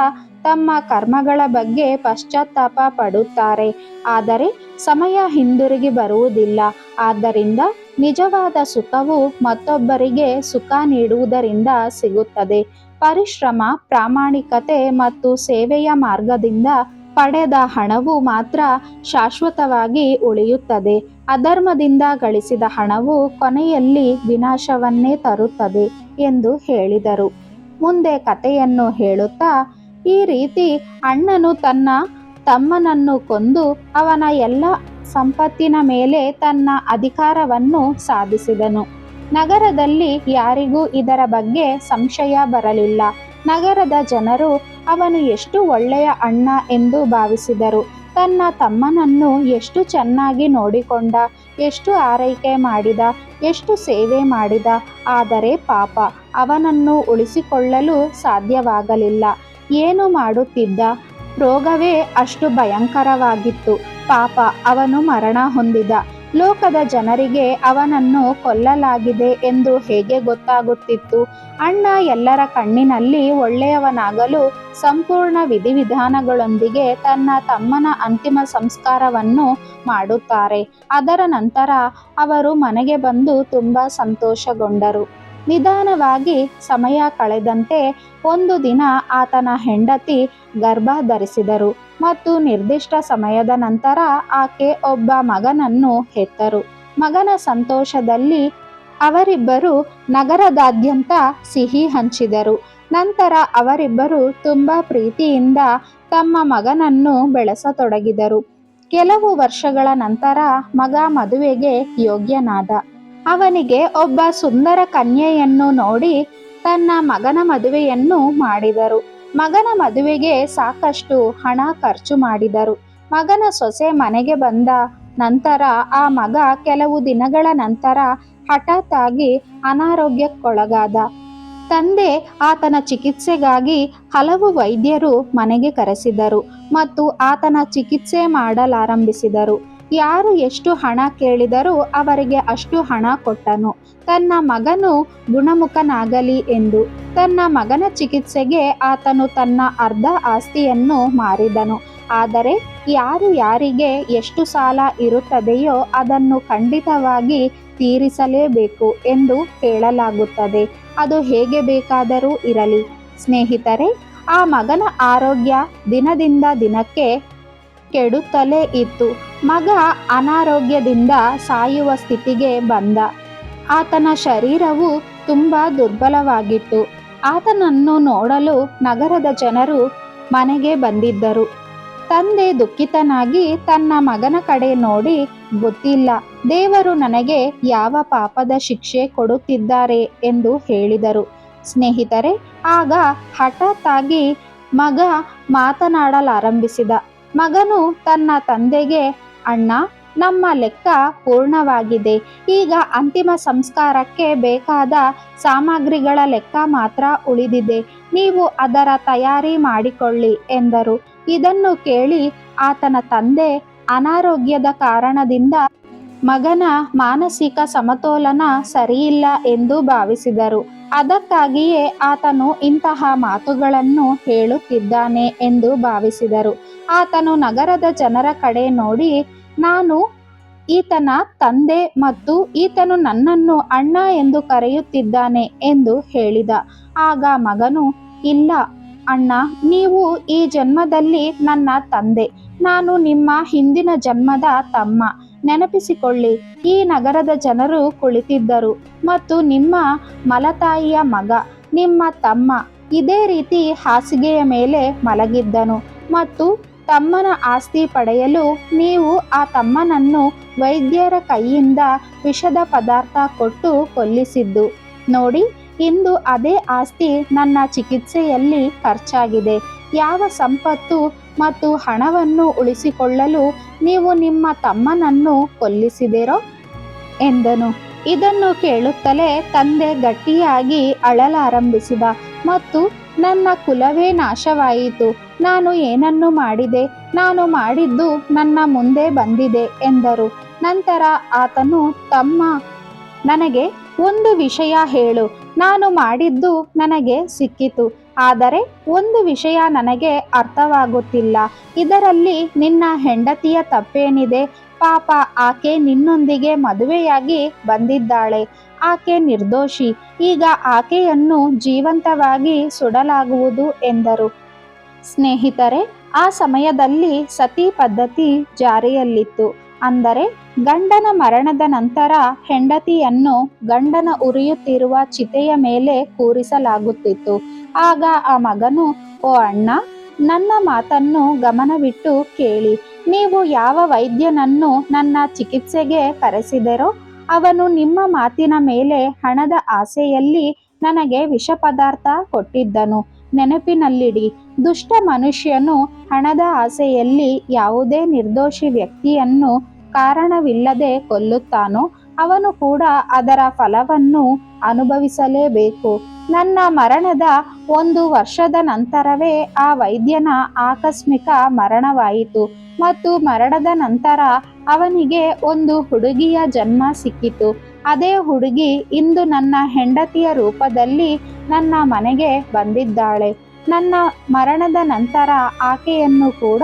ತಮ್ಮ ಕರ್ಮಗಳ ಬಗ್ಗೆ ಪಶ್ಚಾತ್ತಾಪ ಪಡುತ್ತಾರೆ. ಆದರೆ ಸಮಯ ಹಿಂದಿರುಗಿ ಬರುವುದಿಲ್ಲ. ಆದ್ದರಿಂದ ನಿಜವಾದ ಸುಖವು ಮತ್ತೊಬ್ಬರಿಗೆ ಸುಖ ನೀಡುವುದರಿಂದ ಸಿಗುತ್ತದೆ. ಪರಿಶ್ರಮ, ಪ್ರಾಮಾಣಿಕತೆ ಮತ್ತು ಸೇವೆಯ ಮಾರ್ಗದಿಂದ ಪಡೆದ ಹಣವು ಮಾತ್ರ ಶಾಶ್ವತವಾಗಿ ಉಳಿಯುತ್ತದೆ. ಅಧರ್ಮದಿಂದ ಗಳಿಸಿದ ಹಣವು ಕೊನೆಯಲ್ಲಿ ವಿನಾಶವನ್ನೇ ತರುತ್ತದೆ ಎಂದು ಹೇಳಿದರು. ಮುಂದೆ ಕಥೆಯನ್ನು ಹೇಳುತ್ತಾ, ಈ ರೀತಿ ಅಣ್ಣನು ತನ್ನ ತಮ್ಮನನ್ನು ಕೊಂದು ಅವನ ಎಲ್ಲ ಸಂಪತ್ತಿನ ಮೇಲೆ ತನ್ನ ಅಧಿಕಾರವನ್ನು ಸಾಧಿಸಿದನು. ನಗರದಲ್ಲಿ ಯಾರಿಗೂ ಇದರ ಬಗ್ಗೆ ಸಂಶಯ ಬರಲಿಲ್ಲ. ನಗರದ ಜನರು, ಅವನು ಎಷ್ಟು ಒಳ್ಳೆಯ ಅಣ್ಣ ಎಂದು ಭಾವಿಸಿದರು. ತನ್ನ ತಮ್ಮನನ್ನು ಎಷ್ಟು ಚೆನ್ನಾಗಿ ನೋಡಿಕೊಂಡ, ಎಷ್ಟು ಆರೈಕೆ ಮಾಡಿದ, ಎಷ್ಟು ಸೇವೆ ಮಾಡಿದ, ಆದರೆ ಪಾಪ, ಅವನನ್ನು ಉಳಿಸಿಕೊಳ್ಳಲು ಸಾಧ್ಯವಾಗಲಿಲ್ಲ. ಏನು ಮಾಡುತ್ತಿದ್ದ? ರೋಗವೇ ಅಷ್ಟು ಭಯಂಕರವಾಗಿತ್ತು. ಪಾಪ, ಅವನು ಮರಣ ಹೊಂದಿದ. ಲೋಕದ ಜನರಿಗೆ ಅವನನ್ನು ಕೊಲ್ಲಲಾಗಿದೆ ಎಂದು ಹೇಗೆ ಗೊತ್ತಾಗುತ್ತಿತ್ತು? ಅಣ್ಣ ಎಲ್ಲರ ಕಣ್ಣಿನಲ್ಲಿ ಒಳ್ಳೆಯವನಾಗಲು ಸಂಪೂರ್ಣ ವಿಧಿವಿಧಾನಗಳೊಂದಿಗೆ ತನ್ನ ತಮ್ಮನ ಅಂತಿಮ ಸಂಸ್ಕಾರವನ್ನು ಮಾಡುತ್ತಾರೆ. ಅದರ ನಂತರ ಅವರು ಮನೆಗೆ ಬಂದು ತುಂಬ ಸಂತೋಷಗೊಂಡರು. ನಿಧಾನವಾಗಿ ಸಮಯ ಕಳೆದಂತೆ ಒಂದು ದಿನ ಆತನ ಹೆಂಡತಿ ಗರ್ಭ ಧರಿಸಿದರು. ಮತ್ತು ನಿರ್ದಿಷ್ಟ ಸಮಯದ ನಂತರ ಆಕೆ ಒಬ್ಬ ಮಗನನ್ನು ಹೆತ್ತರು. ಮಗನ ಸಂತೋಷದಲ್ಲಿ ಅವರಿಬ್ಬರು ನಗರದಾದ್ಯಂತ ಸಿಹಿ ಹಂಚಿದರು. ನಂತರ ಅವರಿಬ್ಬರು ತುಂಬ ಪ್ರೀತಿಯಿಂದ ತಮ್ಮ ಮಗನನ್ನು ಬೆಳೆಸತೊಡಗಿದರು. ಕೆಲವು ವರ್ಷಗಳ ನಂತರ ಮಗ ಮದುವೆಗೆ ಯೋಗ್ಯನಾದ. ಅವನಿಗೆ ಒಬ್ಬ ಸುಂದರ ಕನ್ಯೆಯನ್ನು ನೋಡಿ ತನ್ನ ಮಗನ ಮದುವೆಯನ್ನು ಮಾಡಿದರು. ಮಗನ ಮದುವೆಗೆ ಸಾಕಷ್ಟು ಹಣ ಖರ್ಚು ಮಾಡಿದರು. ಮಗನ ಸೊಸೆ ಮನೆಗೆ ಬಂದ ನಂತರ ಆ ಮಗ ಕೆಲವು ದಿನಗಳ ನಂತರ ಹಠಾತ್ ಆಗಿ ಅನಾರೋಗ್ಯಕ್ಕೊಳಗಾದ. ತಂದೆ ಆತನ ಚಿಕಿತ್ಸೆಗಾಗಿ ಹಲವು ವೈದ್ಯರು ಮನೆಗೆ ಕರೆಸಿದರು ಮತ್ತು ಆತನ ಚಿಕಿತ್ಸೆ ಮಾಡಲಾರಂಭಿಸಿದರು. ಯಾರು ಎಷ್ಟು ಹಣ ಕೇಳಿದರೂ ಅವರಿಗೆ ಅಷ್ಟು ಹಣ ಕೊಟ್ಟನು. ತನ್ನ ಮಗನು ಗುಣಮುಖನಾಗಲಿ ಎಂದು. ತನ್ನ ಮಗನ ಚಿಕಿತ್ಸೆಗೆ ಆತನು ತನ್ನ ಅರ್ಧ ಆಸ್ತಿಯನ್ನು ಮಾರಿದನು. ಆದರೆ ಯಾರು ಯಾರಿಗೆ ಎಷ್ಟು ಸಾಲ ಇರುತ್ತದೆಯೋ ಅದನ್ನು ಖಂಡಿತವಾಗಿ ತೀರಿಸಲೇಬೇಕು ಎಂದು ಹೇಳಲಾಗುತ್ತದೆ. ಅದು ಹೇಗೆ ಬೇಕಾದರೂ ಇರಲಿ. ಸ್ನೇಹಿತರೆ, ಆ ಮಗನ ಆರೋಗ್ಯ ದಿನದಿಂದ ದಿನಕ್ಕೆ ಕೆಡುತ್ತಲೇ ಇತ್ತು. ಮಗ ಅನಾರೋಗ್ಯದಿಂದ ಸಾಯುವ ಸ್ಥಿತಿಗೆ ಬಂದ. ಆತನ ಶರೀರವು ತುಂಬ ದುರ್ಬಲವಾಗಿತ್ತು. ಆತನನ್ನು ನೋಡಲು ನಗರದ ಜನರು ಮನೆಗೆ ಬಂದಿದ್ದರು. ತಂದೆ ದುಃಖಿತನಾಗಿ ತನ್ನ ಮಗನ ಕಡೆ ನೋಡಿ, ಗೊತ್ತಿಲ್ಲ, ದೇವರು ನನಗೆ ಯಾವ ಪಾಪದ ಶಿಕ್ಷೆ ಕೊಡುತ್ತಿದ್ದಾರೆ ಎಂದು ಹೇಳಿದರು. ಸ್ನೇಹಿತರೆ, ಆಗ ಹಠಾತ್ ಮಗ ಮಾತನಾಡಲಾರಂಭಿಸಿದ. ಮಗನು ತನ್ನ ತಂದೆಗೆ, ಅಣ್ಣ, ನಮ್ಮ ಲೆಕ್ಕ ಪೂರ್ಣವಾಗಿದೆ. ಈಗ ಅಂತಿಮ ಸಂಸ್ಕಾರಕ್ಕೆ ಬೇಕಾದ ಸಾಮಗ್ರಿಗಳ ಲೆಕ್ಕ ಮಾತ್ರ ಉಳಿದಿದೆ. ನೀವು ಅದರ ತಯಾರಿ ಮಾಡಿಕೊಳ್ಳಿ, ಎಂದರು. ಇದನ್ನು ಕೇಳಿ ಆತನ ತಂದೆ ಅನಾರೋಗ್ಯದ ಕಾರಣದಿಂದ ಮಗನ ಮಾನಸಿಕ ಸಮತೋಲನ ಸರಿಯಿಲ್ಲ ಎಂದು ಭಾವಿಸಿದರು. ಅದಕ್ಕಾಗಿಯೇ ಆತನು ಇಂತಹ ಮಾತುಗಳನ್ನು ಹೇಳುತ್ತಿದ್ದಾನೆ ಎಂದು ಭಾವಿಸಿದರು. ಆತನು ನಗರದ ಜನರ ಕಡೆ ನೋಡಿ, ನಾನು ಈತನ ತಂದೆ ಮತ್ತು ಈತನು ನನ್ನನ್ನು ಅಣ್ಣ ಎಂದು ಕರೆಯುತ್ತಿದ್ದಾನೆ ಎಂದು ಹೇಳಿದ. ಆಗ ಮಗನು, ಇಲ್ಲ ಅಣ್ಣ, ನೀವು ಈ ಜನ್ಮದಲ್ಲಿ ನನ್ನ ತಂದೆ, ನಾನು ನಿಮ್ಮ ಹಿಂದಿನ ಜನ್ಮದ ತಮ್ಮ. ನೆನಪಿಸಿಕೊಳ್ಳಿ, ಈ ನಗರದ ಜನರು ಕುಳಿತಿದ್ದರು ಮತ್ತು ನಿಮ್ಮ ಮಲತಾಯಿಯ ಮಗ, ನಿಮ್ಮ ತಮ್ಮ, ಇದೇ ರೀತಿ ಹಾಸಿಗೆಯ ಮೇಲೆ ಮಲಗಿದ್ದನು ಮತ್ತು ತಮ್ಮನ ಆಸ್ತಿ ಪಡೆಯಲು ನೀವು ಆ ತಮ್ಮನನ್ನು ವೈದ್ಯರ ಕೈಯಿಂದ ವಿಷದ ಪದಾರ್ಥ ಕೊಟ್ಟು ಕೊಲ್ಲಿಸಿದ್ದು. ನೋಡಿ, ಇಂದು ಅದೇ ಆಸ್ತಿ ನನ್ನ ಚಿಕಿತ್ಸೆಯಲ್ಲಿ ಖರ್ಚಾಗಿದೆ. ಯಾವ ಸಂಪತ್ತು ಮತ್ತು ಹಣವನ್ನು ಉಳಿಸಿಕೊಳ್ಳಲು ನೀವು ನಿಮ್ಮ ತಮ್ಮನನ್ನು ಕೊಲ್ಲಿಸಿದಿರೋ? ಎಂದನು. ಇದನ್ನು ಕೇಳುತ್ತಲೇ ತಂದೆ ಗಟ್ಟಿಯಾಗಿ ಅಳಲಾರಂಭಿಸಿದ ಮತ್ತು ನನ್ನ ಕುಲವೇ ನಾಶವಾಯಿತು. ನಾನು ಏನನ್ನು ಮಾಡಿದೆ? ನಾನು ಮಾಡಿದ್ದು ನನ್ನ ಮುಂದೆ ಬಂದಿದೆ ಎಂದರು. ನಂತರ ಆತನು ತಮ್ಮ ನನಗೆ ಒಂದು ವಿಷಯ ಹೇಳು. ನಾನು ಮಾಡಿದ್ದು ನನಗೆ ಸಿಕ್ಕಿತು. ಆದರೆ ಒಂದು ವಿಷಯ ನನಗೆ ಅರ್ಥವಾಗುತ್ತಿಲ್ಲ. ಇದರಲ್ಲಿ ನಿನ್ನ ಹೆಂಡತಿಯ ತಪ್ಪೇನಿದೆ? ಪಾಪ, ಆಕೆ ನಿನ್ನೊಂದಿಗೆ ಮದುವೆಯಾಗಿ ಬಂದಿದ್ದಾಳೆ. ಆಕೆ ನಿರ್ದೋಷಿ. ಈಗ ಆಕೆಯನ್ನು ಜೀವಂತವಾಗಿ ಸುಡಲಾಗುವುದು ಎಂದರು. ಸ್ನೇಹಿತರೆ, ಆ ಸಮಯದಲ್ಲಿ ಸತಿ ಪದ್ಧತಿ ಜಾರಿಯಲ್ಲಿತ್ತು. ಅಂದರೆ, ಗಂಡನ ಮರಣದ ನಂತರ ಹೆಂಡತಿಯನ್ನು ಗಂಡನ ಉರಿಯುತ್ತಿರುವ ಚಿತೆಯ ಮೇಲೆ ಕೂರಿಸಲಾಗುತ್ತಿತ್ತು. ಆಗ ಆ ಮಗನು, ಓ ಅಣ್ಣ, ನನ್ನ ಮಾತನ್ನು ಗಮನವಿಟ್ಟು ಕೇಳಿ. ನೀವು ಯಾವ ವೈದ್ಯನನ್ನು ನನ್ನ ಚಿಕಿತ್ಸೆಗೆ ಕರೆಸಿದರೋ, ಅವನು ನಿಮ್ಮ ಮಾತಿನ ಮೇಲೆ ಹಣದ ಆಸೆಯಲ್ಲಿ ನನಗೆ ವಿಷ ಪದಾರ್ಥ ಕೊಟ್ಟಿದ್ದನು. ನೆನಪಿನಲ್ಲಿಡಿ, ದುಷ್ಟ ಮನುಷ್ಯನು ಹಣದ ಆಸೆಯಲ್ಲಿ ಯಾವುದೇ ನಿರ್ದೋಷಿ ವ್ಯಕ್ತಿಯನ್ನು ಕಾರಣವಿಲ್ಲದೆ ಕೊಲ್ಲುತ್ತಾನೋ, ಅವನು ಕೂಡ ಅದರ ಫಲವನ್ನು ಅನುಭವಿಸಲೇಬೇಕು. ನನ್ನ ಮರಣದ ಒಂದು ವರ್ಷದ ನಂತರವೇ ಆ ವೈದ್ಯನ ಆಕಸ್ಮಿಕ ಮರಣವಾಯಿತು ಮತ್ತು ಮರಣದ ನಂತರ ಅವನಿಗೆ ಒಂದು ಹುಡುಗಿಯ ಜನ್ಮ ಸಿಕ್ಕಿತು. ಅದೇ ಹುಡುಗಿ ಇಂದು ನನ್ನ ಹೆಂಡತಿಯ ರೂಪದಲ್ಲಿ ನನ್ನ ಮನೆಗೆ ಬಂದಿದ್ದಾಳೆ. ನನ್ನ ಮರಣದ ನಂತರ ಆಕೆಯನ್ನು ಕೂಡ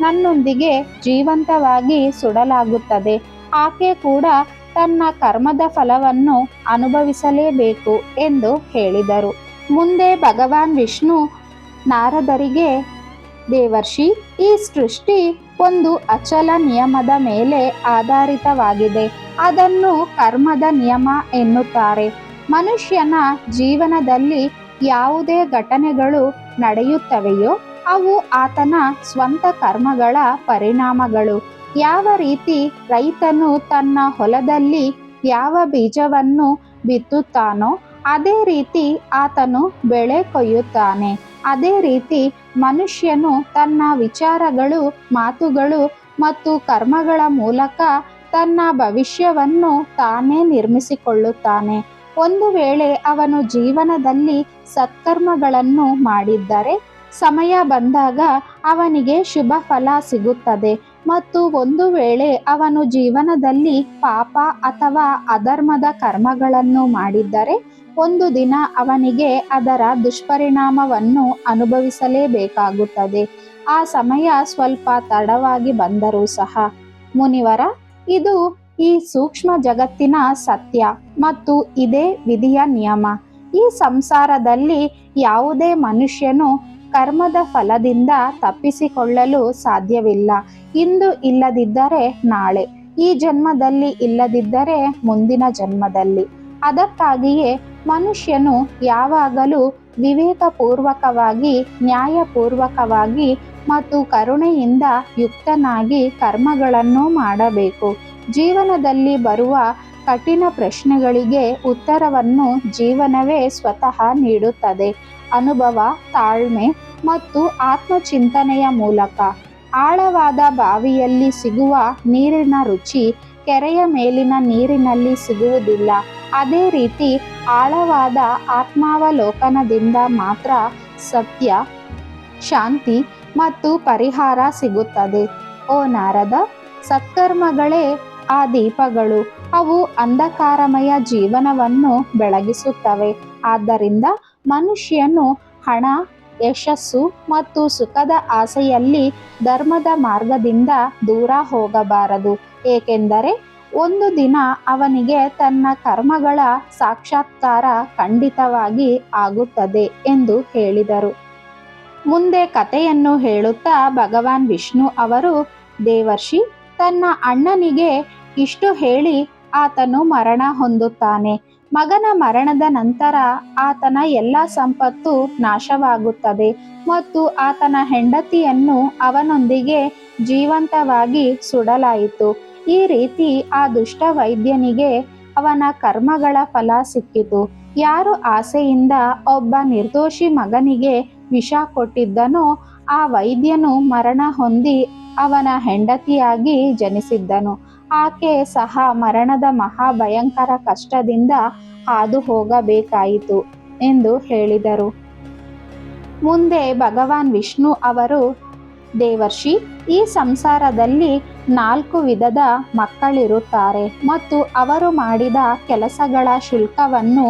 ನನ್ನೊಂದಿಗೆ ಜೀವಂತವಾಗಿ ಸುಡಲಾಗುತ್ತದೆ. ಆಕೆ ಕೂಡ ತನ್ನ ಕರ್ಮದ ಫಲವನ್ನು ಅನುಭವಿಸಲೇಬೇಕು ಎಂದು ಹೇಳಿದರು. ಮುಂದೆ ಭಗವಾನ್ ವಿಷ್ಣು ನಾರದರಿಗೆ, ದೇವರ್ಷಿ, ಈ ಸೃಷ್ಟಿ ಒಂದು ಅಚಲ ನಿಯಮದ ಮೇಲೆ ಆಧಾರಿತವಾಗಿದೆ. ಅದನ್ನು ಕರ್ಮದ ನಿಯಮ ಎನ್ನುತ್ತಾರೆ. ಮನುಷ್ಯನ ಜೀವನದಲ್ಲಿ ಯಾವುದೇ ಘಟನೆಗಳು ನಡೆಯುತ್ತವೆಯೋ, ಅವು ಆತನ ಸ್ವಂತ ಕರ್ಮಗಳ ಪರಿಣಾಮಗಳು. ಯಾವ ರೀತಿ ರೈತನು ತನ್ನ ಹೊಲದಲ್ಲಿ ಯಾವ ಬೀಜವನ್ನು ಬಿತ್ತುತ್ತಾನೋ, ಅದೇ ರೀತಿ ಆತನು ಬೆಳೆ ಕೊಯ್ಯುತ್ತಾನೆ. ಅದೇ ರೀತಿ ಮನುಷ್ಯನು ತನ್ನ ವಿಚಾರಗಳು, ಮಾತುಗಳು ಮತ್ತು ಕರ್ಮಗಳ ಮೂಲಕ ತನ್ನ ಭವಿಷ್ಯವನ್ನು ತಾನೇ ನಿರ್ಮಿಸಿಕೊಳ್ಳುತ್ತಾನೆ. ಒಂದು ವೇಳೆ ಅವನು ಜೀವನದಲ್ಲಿ ಸತ್ಕರ್ಮಗಳನ್ನು ಮಾಡಿದ್ದರೆ, ಸಮಯ ಬಂದಾಗ ಅವನಿಗೆ ಶುಭ ಫಲ ಸಿಗುತ್ತದೆ ಮತ್ತು ಒಂದು ವೇಳೆ ಅವನು ಜೀವನದಲ್ಲಿ ಪಾಪ ಅಥವಾ ಅಧರ್ಮದ ಕರ್ಮಗಳನ್ನು ಮಾಡಿದ್ದರೆ ಒಂದು ದಿನ ಅವನಿಗೆ ಅದರ ದುಷ್ಪರಿಣಾಮವನ್ನು ಅನುಭವಿಸಲೇಬೇಕಾಗುತ್ತದೆ. ಆ ಸಮಯ ಸ್ವಲ್ಪ ತಡವಾಗಿ ಬಂದರೂ ಸಹ. ಮುನಿವರ, ಇದು ಈ ಸೂಕ್ಷ್ಮ ಜಗತ್ತಿನ ಸತ್ಯ ಮತ್ತು ಇದೇ ವಿಧಿಯ ನಿಯಮ. ಈ ಸಂಸಾರದಲ್ಲಿ ಯಾವುದೇ ಮನುಷ್ಯನು ಕರ್ಮದ ಫಲದಿಂದ ತಪ್ಪಿಸಿಕೊಳ್ಳಲು ಸಾಧ್ಯವಿಲ್ಲ. ಇಂದು ಇಲ್ಲದಿದ್ದರೆ ನಾಳೆ. ಈ ಜನ್ಮದಲ್ಲಿ ಇಲ್ಲದಿದ್ದರೆ ಮುಂದಿನ ಜನ್ಮದಲ್ಲಿ. ಅದಕ್ಕಾಗಿಯೇ ಮನುಷ್ಯನು ಯಾವಾಗಲೂ ವಿವೇಕಪೂರ್ವಕವಾಗಿ, ನ್ಯಾಯಪೂರ್ವಕವಾಗಿ ಮತ್ತು ಕರುಣೆಯಿಂದ ಯುಕ್ತನಾಗಿ ಕರ್ಮಗಳನ್ನು ಮಾಡಬೇಕು. ಜೀವನದಲ್ಲಿ ಬರುವ ಕಠಿಣ ಪ್ರಶ್ನೆಗಳಿಗೆ ಉತ್ತರವನ್ನು ಜೀವನವೇ ಸ್ವತಃ ನೀಡುತ್ತದೆ. ಅನುಭವ, ತಾಳ್ಮೆ ಮತ್ತು ಆತ್ಮಚಿಂತನೆಯ ಮೂಲಕ. ಆಳವಾದ ಬಾವಿಯಲ್ಲಿ ಸಿಗುವ ನೀರಿನ ರುಚಿ ಕೆರೆಯ ಮೇಲಿನ ನೀರಿನಲ್ಲಿ ಸಿಗುವುದಿಲ್ಲ. ಅದೇ ರೀತಿ ಆಳವಾದ ಆತ್ಮಾವಲೋಕನದಿಂದ ಮಾತ್ರ ಸತ್ಯ, ಶಾಂತಿ ಮತ್ತು ಪರಿಹಾರ ಸಿಗುತ್ತದೆ. ಓ ನಾರದ, ಸತ್ಕರ್ಮಗಳೇ ಆ ದೀಪಗಳು. ಅವು ಅಂಧಕಾರಮಯ ಜೀವನವನ್ನು ಬೆಳಗಿಸುತ್ತವೆ. ಆದ್ದರಿಂದ ಮನುಷ್ಯನು ಹಣ, ಯಶಸ್ಸು ಮತ್ತು ಸುಖದ ಆಸೆಯಲ್ಲಿ ಧರ್ಮದ ಮಾರ್ಗದಿಂದ ದೂರ ಹೋಗಬಾರದು. ಏಕೆಂದರೆ ಒಂದು ದಿನ ಅವನಿಗೆ ತನ್ನ ಕರ್ಮಗಳ ಸಾಕ್ಷಾತ್ಕಾರ ಖಂಡಿತವಾಗಿ ಆಗುತ್ತದೆ ಎಂದು ಹೇಳಿದರು. ಮುಂದೆ ಕಥೆಯನ್ನು ಹೇಳುತ್ತಾ ಭಗವಾನ್ ವಿಷ್ಣು ಅವರು, ದೇವರ್ಷಿ, ತನ್ನ ಅಣ್ಣನಿಗೆ ಇಷ್ಟು ಹೇಳಿ ಆತನು ಮರಣ ಹೊಂದುತ್ತಾನೆ. ಮಗನ ಮರಣದ ನಂತರ ಆತನ ಎಲ್ಲ ಸಂಪತ್ತು ನಾಶವಾಗುತ್ತದೆ ಮತ್ತು ಆತನ ಹೆಂಡತಿಯನ್ನು ಅವನೊಂದಿಗೆ ಜೀವಂತವಾಗಿ ಸುಡಲಾಯಿತು. ಈ ರೀತಿ ಆ ದುಷ್ಟ ವೈದ್ಯನಿಗೆ ಅವನ ಕರ್ಮಗಳ ಫಲ ಸಿಕ್ಕಿತು. ಯಾರು ಆಸೆಯಿಂದ ಒಬ್ಬ ನಿರ್ದೋಷಿ ಮಗನಿಗೆ ವಿಷ ಕೊಟ್ಟಿದ್ದನೋ ಆ ವೈದ್ಯನು ಮರಣ ಹೊಂದಿ ಅವನ ಹೆಂಡತಿಯಾಗಿ ಜನಿಸಿದ್ದನು. ಆಕೆ ಸಹ ಮರಣದ ಮಹಾಭಯಂಕರ ಕಷ್ಟದಿಂದ ಹಾದು ಹೋಗಬೇಕಾಯಿತು ಎಂದು ಹೇಳಿದರು. ಮುಂದೆ ಭಗವಾನ್ ವಿಷ್ಣು ಅವರು ದೇವರ್ಷಿ, ಈ ಸಂಸಾರದಲ್ಲಿ ನಾಲ್ಕು ವಿಧದ ಮಕ್ಕಳಿರುತ್ತಾರೆ ಮತ್ತು ಅವರು ಮಾಡಿದ ಕೆಲಸಗಳ ಶುಲ್ಕವನ್ನು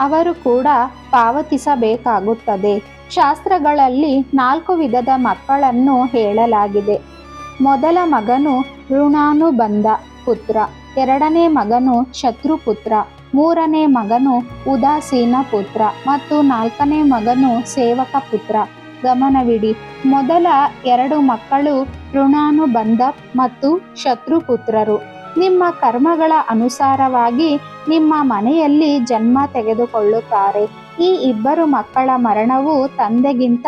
ಅವರು ಕೂಡ ಪಾವತಿಸಬೇಕಾಗುತ್ತದೆ. ಶಾಸ್ತ್ರಗಳಲ್ಲಿ ನಾಲ್ಕು ವಿಧದ ಮಕ್ಕಳನ್ನು ಹೇಳಲಾಗಿದೆ. ಮೊದಲ ಮಗನು ಋಣಾನುಬಂಧ ಪುತ್ರ, ಎರಡನೇ ಮಗನು ಶತ್ರುಪುತ್ರ, ಮೂರನೇ ಮಗನು ಉದಾಸೀನ ಪುತ್ರ ಮತ್ತು ನಾಲ್ಕನೇ ಮಗನು ಸೇವಕ ಪುತ್ರ. ಗಮನವಿಡಿ. ಮೊದಲ ಎರಡು ಮಕ್ಕಳು ಋಣಾನುಬಂಧ ಮತ್ತು ಶತ್ರುಪುತ್ರರು. ನಿಮ್ಮ ಕರ್ಮಗಳ ಅನುಸಾರವಾಗಿ ನಿಮ್ಮ ಮನೆಯಲ್ಲಿ ಜನ್ಮ ತೆಗೆದುಕೊಳ್ಳುತ್ತಾರೆ. ಈ ಇಬ್ಬರು ಮಕ್ಕಳ ಮರಣವು ತಂದೆಗಿಂತ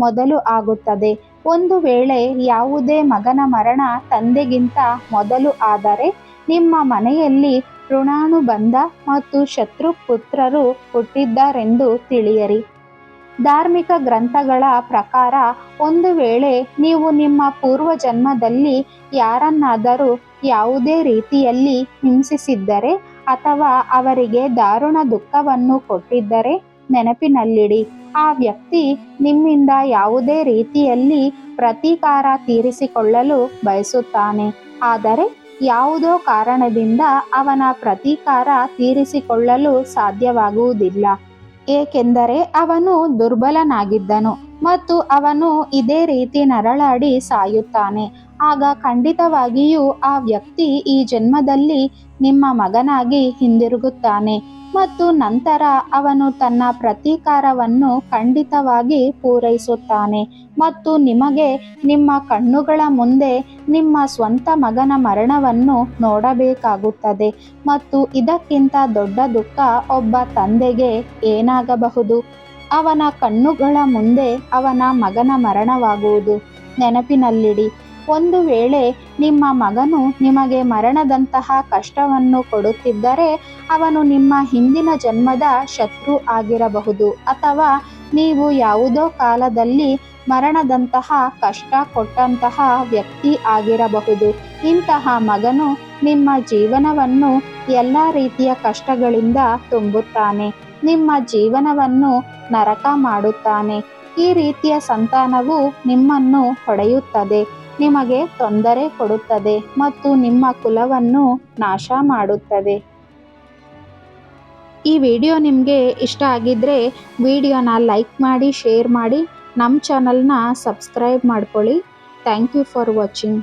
ಮೊದಲು ಆಗುತ್ತದೆ. ಒಂದು ವೇಳೆ ಯಾವುದೇ ಮಗನ ಮರಣ ತಂದೆಗಿಂತ ಮೊದಲು ಆದರೆ, ನಿಮ್ಮ ಮನೆಯಲ್ಲಿ ಋಣಾನುಬಂಧ ಮತ್ತು ಶತ್ರುಪುತ್ರರು ಹುಟ್ಟಿದ್ದಾರೆಂದು ತಿಳಿಯಿರಿ. ಧಾರ್ಮಿಕ ಗ್ರಂಥಗಳ ಪ್ರಕಾರ ಒಂದು ವೇಳೆ ನೀವು ನಿಮ್ಮ ಪೂರ್ವಜನ್ಮದಲ್ಲಿ ಯಾರನ್ನಾದರೂ ಯಾವುದೇ ರೀತಿಯಲ್ಲಿ ಹಿಂಸಿಸಿದ್ದರೆ ಅಥವಾ ಅವರಿಗೆ ದಾರುಣ ದುಃಖವನ್ನು ಕೊಟ್ಟಿದ್ದರೆ ನೆನಪಿನಲ್ಲಿಡಿ, ಆ ವ್ಯಕ್ತಿ ನಿಮ್ಮಿಂದ ಯಾವುದೇ ರೀತಿಯಲ್ಲಿ ಪ್ರತೀಕಾರ ತೀರಿಸಿಕೊಳ್ಳಲು ಬಯಸುತ್ತಾನೆ. ಆದರೆ ಯಾವುದೋ ಕಾರಣದಿಂದ ಅವನ ಪ್ರತೀಕಾರ ತೀರಿಸಿಕೊಳ್ಳಲು ಸಾಧ್ಯವಾಗುವುದಿಲ್ಲ. ಏಕೆಂದರೆ ಅವನು ದುರ್ಬಲನಾಗಿದ್ದನು ಮತ್ತು ಅವನು ಇದೇ ರೀತಿ ನರಳಾಡಿ ಸಾಯುತ್ತಾನೆ. ಆಗ ಖಂಡಿತವಾಗಿಯೂ ಆ ವ್ಯಕ್ತಿ ಈ ಜನ್ಮದಲ್ಲಿ ನಿಮ್ಮ ಮಗನಾಗಿ ಹಿಂದಿರುಗುತ್ತಾನೆ. ಮತ್ತು ನಂತರ ಅವನು ತನ್ನ ಪ್ರತೀಕಾರವನ್ನು ಖಂಡಿತವಾಗಿ ಪೂರೈಸುತ್ತಾನೆ. ಮತ್ತು ನಿಮಗೆ ನಿಮ್ಮ ಕಣ್ಣುಗಳ ಮುಂದೆ ನಿಮ್ಮ ಸ್ವಂತ ಮಗನ ಮರಣವನ್ನು ನೋಡಬೇಕಾಗುತ್ತದೆ. ಮತ್ತು ಇದಕ್ಕಿಂತ ದೊಡ್ಡ ದುಃಖ ಒಬ್ಬ ತಂದೆಗೆ ಏನಾಗಬಹುದು? ಅವನ ಕಣ್ಣುಗಳ ಮುಂದೆ ಅವನ ಮಗನ ಮರಣವಾಗುವುದು. ನೆನಪಿನಲ್ಲಿಡಿ ಒಂದು ವೇಳೆ ನಿಮ್ಮ ಮಗನು ನಿಮಗೆ ಮರಣದಂತಹ ಕಷ್ಟವನ್ನು ಕೊಡುತ್ತಿದ್ದರೆ ಅವನು ನಿಮ್ಮ ಹಿಂದಿನ ಜನ್ಮದ ಶತ್ರು ಆಗಿರಬಹುದು ಅಥವಾ ನೀವು ಯಾವುದೋ ಕಾಲದಲ್ಲಿ ಮರಣದಂತಹ ಕಷ್ಟ ಕೊಟ್ಟಂತಹ ವ್ಯಕ್ತಿ ಆಗಿರಬಹುದು. ಇಂತಹ ಮಗನು ನಿಮ್ಮ ಜೀವನವನ್ನು ಎಲ್ಲ ರೀತಿಯ ಕಷ್ಟಗಳಿಂದ ತುಂಬುತ್ತಾನೆ. ನಿಮ್ಮ ಜೀವನವನ್ನು ನರಕ ಮಾಡುತ್ತಾನೆ. ಈ ರೀತಿಯ ಸಂತಾನವು ನಿಮ್ಮನ್ನು ಹೊಡೆಯುತ್ತದೆ. ನಿಮಗೆ ತೊಂದರೆ ಕೊಡುತ್ತದೆ ಮತ್ತು ನಿಮ್ಮ ಕುಲವನ್ನು ನಾಶ ಮಾಡುತ್ತದೆ. ಈ ವಿಡಿಯೋ ನಿಮಗೆ ಇಷ್ಟ ಆಗಿದ್ದರೆ ವಿಡಿಯೋನ ಲೈಕ್ ಮಾಡಿ, ಶೇರ್ ಮಾಡಿ, ನಮ್ಮ ಚಾನಲ್ನ ಸಬ್ಸ್ಕ್ರೈಬ್ ಮಾಡ್ಕೊಳ್ಳಿ. Thank you for watching.